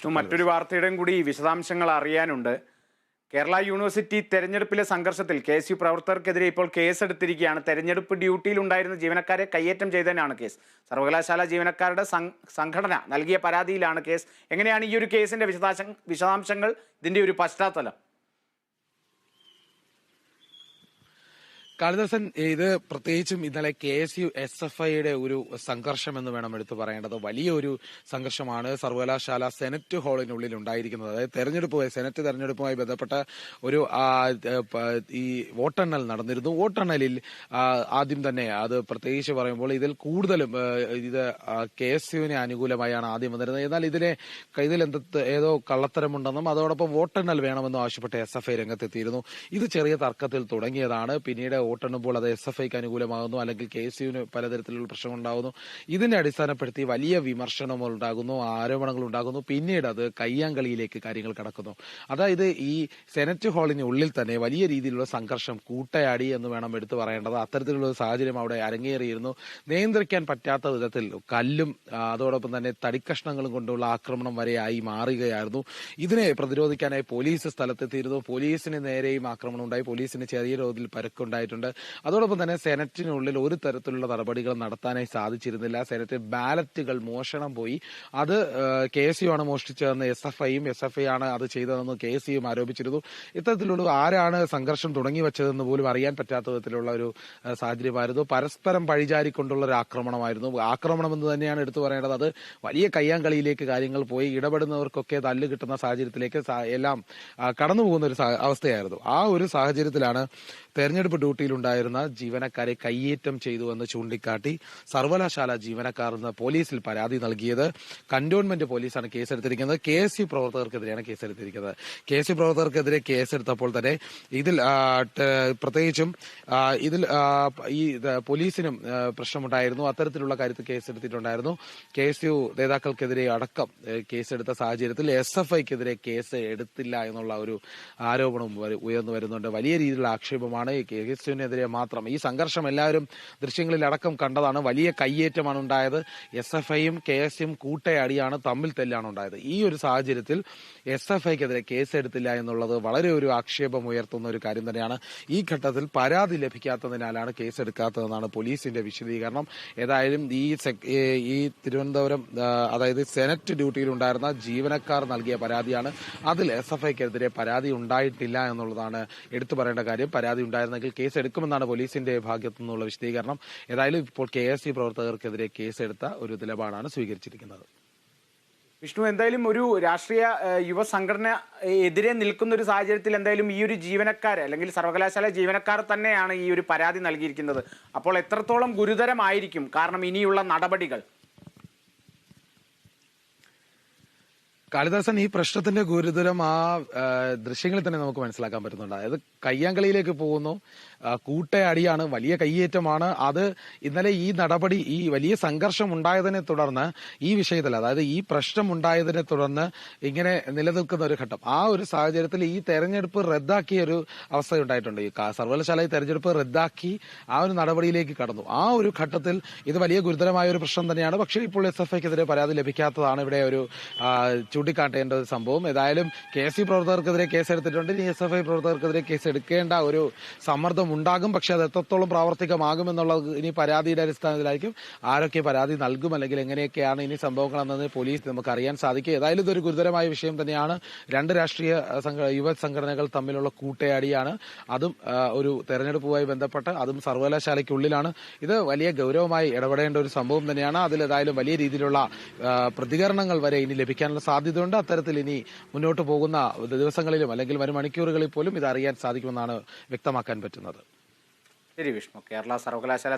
വിഷ്ണു മറ്റൊരു വാർത്തയുടെയും കൂടി വിശദാംശങ്ങൾ അറിയാനുണ്ട്. കേരള യൂണിവേഴ്സിറ്റി തെരഞ്ഞെടുപ്പിലെ സംഘർഷത്തിൽ കെ എസ് യു പ്രവർത്തകർക്കെതിരെ ഇപ്പോൾ കേസെടുത്തിരിക്കുകയാണ്. തെരഞ്ഞെടുപ്പ് ഡ്യൂട്ടിയിൽ ഉണ്ടായിരുന്ന ജീവനക്കാരെ കയ്യേറ്റം ചെയ്തതിനാണ് കേസ്. സർവകലാശാല ജീവനക്കാരുടെ സംഘടന നൽകിയ പരാതിയിലാണ് കേസ്. എങ്ങനെയാണ് ഈ ഒരു കേസിന്റെ വിശദാംശ വിശദാംശങ്ങൾ? ഇതിന്റെ ഒരു പശ്ചാത്തലം. കാളിദാസൻ ഇത് പ്രത്യേകിച്ചും ഇന്നലെ K S U S F ഐയുടെ ഒരു സംഘർഷം എന്ന് വേണം എടുത്തു പറയേണ്ടത്. വലിയൊരു സംഘർഷമാണ് സർവകലാശാല സെനറ്റ് ഹാളിനുള്ളിൽ ഉണ്ടായിരിക്കുന്നത്. അതായത് തെരഞ്ഞെടുപ്പ് സെനറ്റ് തെരഞ്ഞെടുപ്പുമായി ബന്ധപ്പെട്ട ഒരു ഈ വോട്ടെണ്ണൽ നടന്നിരുന്നു. വോട്ടെണ്ണലിൽ ആദ്യം തന്നെ അത് പ്രത്യേകിച്ച് പറയുമ്പോൾ ഇതിൽ കൂടുതലും ഇത് കെ എസ് യുവിനെ അനുകൂലമായാണ് ആദ്യം വന്നിരുന്നത്. എന്നാൽ ഇതിനെ ഇതിൽ എന്ത് ഏതോ കള്ളത്തരമുണ്ടെന്നും അതോടൊപ്പം വോട്ടെണ്ണൽ വേണമെന്നും ആവശ്യപ്പെട്ട് എസ് എഫ് ഐ രംഗത്തെത്തിയിരുന്നു. ഇത് ചെറിയ തർക്കത്തിൽ തുടങ്ങിയതാണ്. പിന്നീട് വോട്ടെണ്ണുമ്പോൾ അത് എസ് എഫ് ഐക്ക് അനുകൂലമാകുന്നു അല്ലെങ്കിൽ കെ എസ് യുവിന് പലതരത്തിലുള്ള പ്രശ്നങ്ങൾ ഉണ്ടാകുന്നു ഇതിനെ അടിസ്ഥാനപ്പെടുത്തി വലിയ വിമർശനങ്ങൾ ഉണ്ടാകുന്നു ആരോപണങ്ങൾ ഉണ്ടാകുന്നു പിന്നീട് അത് കയ്യാങ്കളിയിലേക്ക് കാര്യങ്ങൾ കടക്കുന്നു. അതായത് ഈ സെനറ്റ് ഹാളിന് ഉള്ളിൽ തന്നെ വലിയ രീതിയിലുള്ള സംഘർഷം കൂട്ടയാടി എന്ന് വേണം എടുത്തു പറയേണ്ടത്. അത്തരത്തിലുള്ള സാഹചര്യം അവിടെ അരങ്ങേറിയിരുന്നു. നിയന്ത്രിക്കാൻ പറ്റാത്ത വിധത്തിൽ കല്ലും അതോടൊപ്പം തന്നെ തടിക്കഷ്ണങ്ങളും കൊണ്ടുള്ള ആക്രമണം വരെയായി മാറുകയായിരുന്നു. ഇതിനെ പ്രതിരോധിക്കാനായി പോലീസ് സ്ഥലത്തെത്തിയിരുന്നു. പോലീസിന് നേരെയും ആക്രമണം ഉണ്ടായി പോലീസിന് ചെറിയ തോതിൽ പരക്കുണ്ടായിട്ടുണ്ട്. അതോടൊപ്പം തന്നെ സെനറ്റിനുള്ളിൽ ഒരു തരത്തിലുള്ള നടപടികൾ നടത്താനായി സാധിച്ചിരുന്നില്ല. സെനറ്റ് ബാലറ്റുകൾ മോഷണം പോയി. അത് കെ എസ് യു ആണ് മോഷ്ടിച്ചതെന്ന് എസ് എഫ് ഐയും എസ് എഫ് ഐ ആണ് അത് ചെയ്തതെന്ന് കെ എസ് ആരോപിച്ചിരുന്നു. ഇത്തരത്തിലുള്ള ആരാണ് സംഘർഷം തുടങ്ങി വെച്ചതെന്ന് പോലും അറിയാൻ പറ്റാത്ത വിധത്തിലുള്ള ഒരു സാഹചര്യമായിരുന്നു. പരസ്പരം പഴിചാരിക്കൊണ്ടുള്ള ഒരു ആക്രമണമായിരുന്നു. ആക്രമണം എന്ന് തന്നെയാണ് എടുത്തു പറയേണ്ടത്. അത് വലിയ കയ്യാങ്കളിയിലേക്ക് കാര്യങ്ങൾ പോയി. ഇടപെടുന്നവർക്കൊക്കെ തല്ല് കിട്ടുന്ന സാഹചര്യത്തിലേക്ക് എല്ലാം കടന്നു പോകുന്ന ഒരു അവസ്ഥയായിരുന്നു. ആ ഒരു സാഹചര്യത്തിലാണ് തെരഞ്ഞെടുപ്പ് ഡ്യൂട്ടിയിലുണ്ടായിരുന്ന ജീവനക്കാരെ കയ്യേറ്റം ചെയ്തു എന്ന് ചൂണ്ടിക്കാട്ടി സർവകലാശാല ജീവനക്കാർ പോലീസിൽ പരാതി നൽകിയത് കന്റോൺമെന്റ് പോലീസാണ് കേസെടുത്തിരിക്കുന്നത്. കെ എസ് യു പ്രവർത്തകർക്കെതിരെയാണ് കേസെടുത്തിരിക്കുന്നത്. കെ എസ് യു പ്രവർത്തകർക്കെതിരെ കേസെടുത്തപ്പോൾ തന്നെ ഇതിൽ പ്രത്യേകിച്ചും ഇതിൽ ഈ പോലീസിനും പ്രശ്നമുണ്ടായിരുന്നു. അത്തരത്തിലുള്ള കാര്യത്തിൽ കേസെടുത്തിട്ടുണ്ടായിരുന്നു. കെ എസ് യു നേതാക്കൾക്കെതിരെ അടക്കം കേസെടുത്ത സാഹചര്യത്തിൽ എസ് എഫ് ഐക്കെതിരെ കേസ് എടുത്തില്ല എന്നുള്ള ഒരു ആരോപണം ഉയർന്നു വരുന്നുണ്ട്. വലിയ രീതിയിലുള്ള ആക്ഷേപമാണ് കെ എസ് യുവിനെതിരെ മാത്രം. ഈ സംഘർഷം എല്ലാവരും ദൃശ്യങ്ങളിൽ അടക്കം കണ്ടതാണ്. വലിയ കയ്യേറ്റമാണ് ഉണ്ടായത്. എസ് എഫ് ഐയും കെ എസ് യും കൂട്ടയടിയാണ് തമ്മിൽ തെല്ലാണ് ഉണ്ടായത്. ഈ ഒരു സാഹചര്യത്തിൽ എസ് എഫ് ഐക്കെതിരെ കേസെടുത്തില്ല എന്നുള്ളത് വളരെ ഒരു ആക്ഷേപം ഉയർത്തുന്ന ഒരു കാര്യം തന്നെയാണ്. ഈ ഘട്ടത്തിൽ പരാതി ലഭിക്കാത്തതിനാലാണ് കേസെടുക്കാത്തതെന്നാണ് പോലീസിന്റെ വിശദീകരണം. ഏതായാലും ഈ ഈ തിരുവനന്തപുരം അതായത് സെനറ്റ് ഡ്യൂട്ടിയിലുണ്ടായിരുന്ന ജീവനക്കാർ നൽകിയ പരാതിയാണ്. അതിൽ എസ് എഫ് ഐക്കെതിരെ പരാതി ഉണ്ടായിട്ടില്ല എന്നുള്ളതാണ് എടുത്തു പറയേണ്ട കാര്യം. പരാതി ഉണ്ടായിരുന്നെങ്കിൽ കേസ് എടുക്കുമെന്നാണ് പോലീസിന്റെ ഭാഗത്തു നിന്നുള്ള വിശദീകരണം. ഏതായാലും ഇപ്പോൾ കെ എസ് സി പ്രവർത്തകർക്കെതിരെ കേസെടുത്ത ഒരു നിലപാടാണ് സ്വീകരിച്ചിരിക്കുന്നത്. വിഷ്ണു എന്തായാലും ഒരു രാഷ്ട്രീയ യുവസംഘടന യുവ സംഘടന എതിരെ നിൽക്കുന്ന ഒരു സാഹചര്യത്തിൽ എന്തായാലും ഈ ഒരു ജീവനക്കാർ അല്ലെങ്കിൽ സർവകലാശാല ജീവനക്കാർ തന്നെയാണ് ഈ ഒരു പരാതി നൽകിയിരിക്കുന്നത്. അപ്പോൾ എത്രത്തോളം ഗുരുതരമായിരിക്കും? കാരണം ഇനിയുള്ള നടപടികൾ. കാളിദാസൻ ഈ പ്രശ്നത്തിന്റെ ഗുരുതരം ആ ദൃശ്യങ്ങളിൽ തന്നെ നമുക്ക് മനസ്സിലാക്കാൻ പറ്റുന്നുണ്ട്. അതായത് കയ്യാങ്കളിയിലേക്ക് പോകുന്നു. കൂട്ടയടിയാണ് വലിയ കയ്യേറ്റമാണ്. അത് ഇന്നലെ ഈ നടപടി ഈ വലിയ സംഘർഷം ഉണ്ടായതിനെ തുടർന്ന് ഈ വിഷയത്തിൽ അതായത് ഈ പ്രശ്നം ഉണ്ടായതിനെ തുടർന്ന് ഇങ്ങനെ നിലനിൽക്കുന്ന ഒരു ഘട്ടം. ആ ഒരു സാഹചര്യത്തിൽ ഈ തെരഞ്ഞെടുപ്പ് റദ്ദാക്കിയ ഒരു അവസ്ഥ ഉണ്ടായിട്ടുണ്ട്. ഈ സർവകലാശാല തെരഞ്ഞെടുപ്പ് റദ്ദാക്കി ആ ഒരു നടപടിയിലേക്ക് കടന്നു. ആ ഒരു ഘട്ടത്തിൽ ഇത് വലിയ ഗുരുതരമായ ഒരു പ്രശ്നം തന്നെയാണ്. പക്ഷേ ഇപ്പോൾ എസ് എഫ് ഐക്കെതിരെ പരാതി ലഭിക്കാത്തതാണ് ഇവിടെ ഒരു ചൂണ്ടിക്കാട്ടേണ്ട ഒരു സംഭവം. ഏതായാലും കെ എസ് സി പ്രവർത്തകർക്കെതിരെ കേസെടുത്തിട്ടുണ്ട്. ഇനി എസ് എഫ് ഐ പ്രവർത്തകർക്കെതിരെ കേസ് എടുക്കേണ്ട ഒരു സമ്മർദ്ദം ഉണ്ടാകും പക്ഷെ അത് എത്രത്തോളം പ്രാവർത്തികമാകുമെന്നുള്ളത് ഇനി പരാതിയുടെ അടിസ്ഥാനത്തിലായിരിക്കും. ആരൊക്കെ പരാതി നൽകും അല്ലെങ്കിൽ എങ്ങനെയൊക്കെയാണ് ഇനി സംഭവങ്ങൾ എന്നത് പോലീസ് നമുക്ക് അറിയാൻ സാധിക്കും ഏതായാലും ഇതൊരു ഗുരുതരമായ വിഷയം തന്നെയാണ്. രണ്ട് രാഷ്ട്രീയ യുവ സംഘടനകൾ തമ്മിലുള്ള കൂട്ടയാടിയാണ്. അതും ഒരു തെരഞ്ഞെടുപ്പുമായി ബന്ധപ്പെട്ട് അതും സർവകലാശാലയ്ക്കുള്ളിലാണ്. ഇത് വലിയ ഗൗരവമായി ഇടപെടേണ്ട ഒരു സംഭവം തന്നെയാണ്. അതിൽ ഏതായാലും വലിയ രീതിയിലുള്ള പ്രതികരണങ്ങൾ വരെ ഇനി ലഭിക്കാനുള്ള സാധ്യതയുണ്ട് അത്തരത്തിൽ ഇനി മുന്നോട്ട് പോകുന്ന ദിവസങ്ങളിലും അല്ലെങ്കിൽ വരും മണിക്കൂറുകളിൽ പോലും ഇത് അറിയാൻ സാധിക്കുമെന്നാണ് വ്യക്തമാക്കാൻ പറ്റുന്നത്. ശരി വിഷ്ണു കേരള സർവകലാശാല